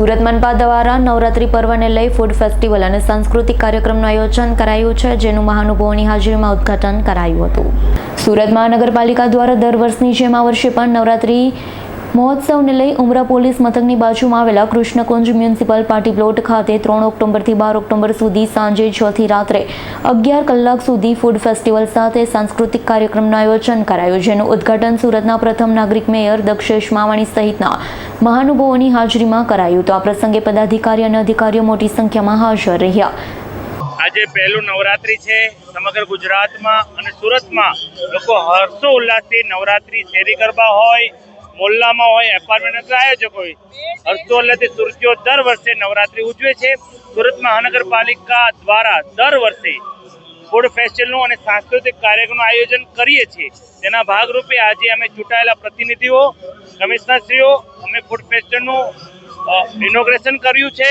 સુરત મનપા દ્વારા નવરાત્રી પર્વને લઈ ફૂડ ફેસ્ટિવલ અને સાંસ્કૃતિક કાર્યક્રમનું આયોજન કરાયું છે, જેનું મહાનુભાવોની હાજરીમાં ઉદ્ઘાટન કરાયું હતું. સુરત મહાનગરપાલિકા દ્વારા દર વર્ષની જેમ આ વર્ષે પણ નવરાત્રી મહોત્સવને લઈ ઉમરા પોલીસ મથકની બાજુમાં આવેલા કૃષ્ણકુંજ મ્યુનિસિપલ પાર્ટી પ્લોટ ખાતે ત્રણ ઓક્ટોબરથી બાર ઓક્ટોબર સુધી સાંજે છ થી રાત્રે અગિયાર કલાક સુધી ફૂડ ફેસ્ટિવલ સાથે સાંસ્કૃતિક કાર્યક્રમનું આયોજન કરાયું, જેનું ઉદ્ઘાટન સુરતના પ્રથમ નાગરિક મેયર દક્ષેશ માવાણી સહિતના મહાનુભાવોની હાજરીમાં કરાયું. તો આ પ્રસંગે પદાધિકારી અને અધિકારીઓ મોટી સંખ્યામાં હાજર રહ્યા. આજે પહેલું નવરાત્રી છે સમગ્ર ગુજરાતમાં અને સુરતમાં. લોકો હર્ષો ઉલ્લાસથી નવરાત્રી શેરી ગરબા હોય મોલ્લામાં હોય એપાર્ટમેન્ટ આયોજક હોય. હર્ષો ઉલ્લાસથી સુરતીઓ દર વર્ષે નવરાત્રી ઉજવે છે. સુરત મહાનગરપાલિકા દ્વારા દર વર્ષે ફૂડ ફેસ્ટિવલનું અને સાંસ્કૃતિક કાર્યક્રમનું આયોજન કરીએ છીએ. તેના ભાગરૂપે આજે અમે ચૂંટાયેલા પ્રતિનિધિઓ, કમિશનરશ્રીઓ, અમે ફૂડ ફેસ્ટિવલનું ઇનોગ્રેશન કર્યું છે.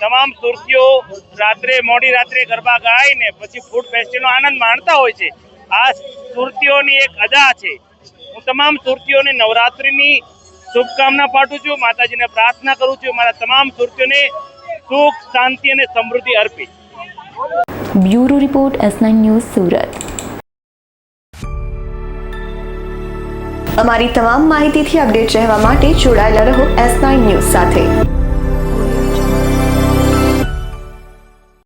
તમામ સુરતીઓ રાત્રે, મોડી રાત્રે ગરબા ગાઈને પછી ફૂડ ફેસ્ટિવલનો આનંદ માણતા હોય છે. આ સુરતીઓની એક અદા છે. હું તમામ સુરતીઓને નવરાત્રિની શુભકામના પાઠવું છું, માતાજીને પ્રાર્થના કરું છું, મારા તમામ સુરતીઓને સુખ, શાંતિ અને સમૃદ્ધિ અર્પી. Bureau report S news Surat. અમારી તમામ માહિતીથી અપડેટ રહેવા માટે જોડાયેલા રહો એસ ન્યૂઝ સાથે.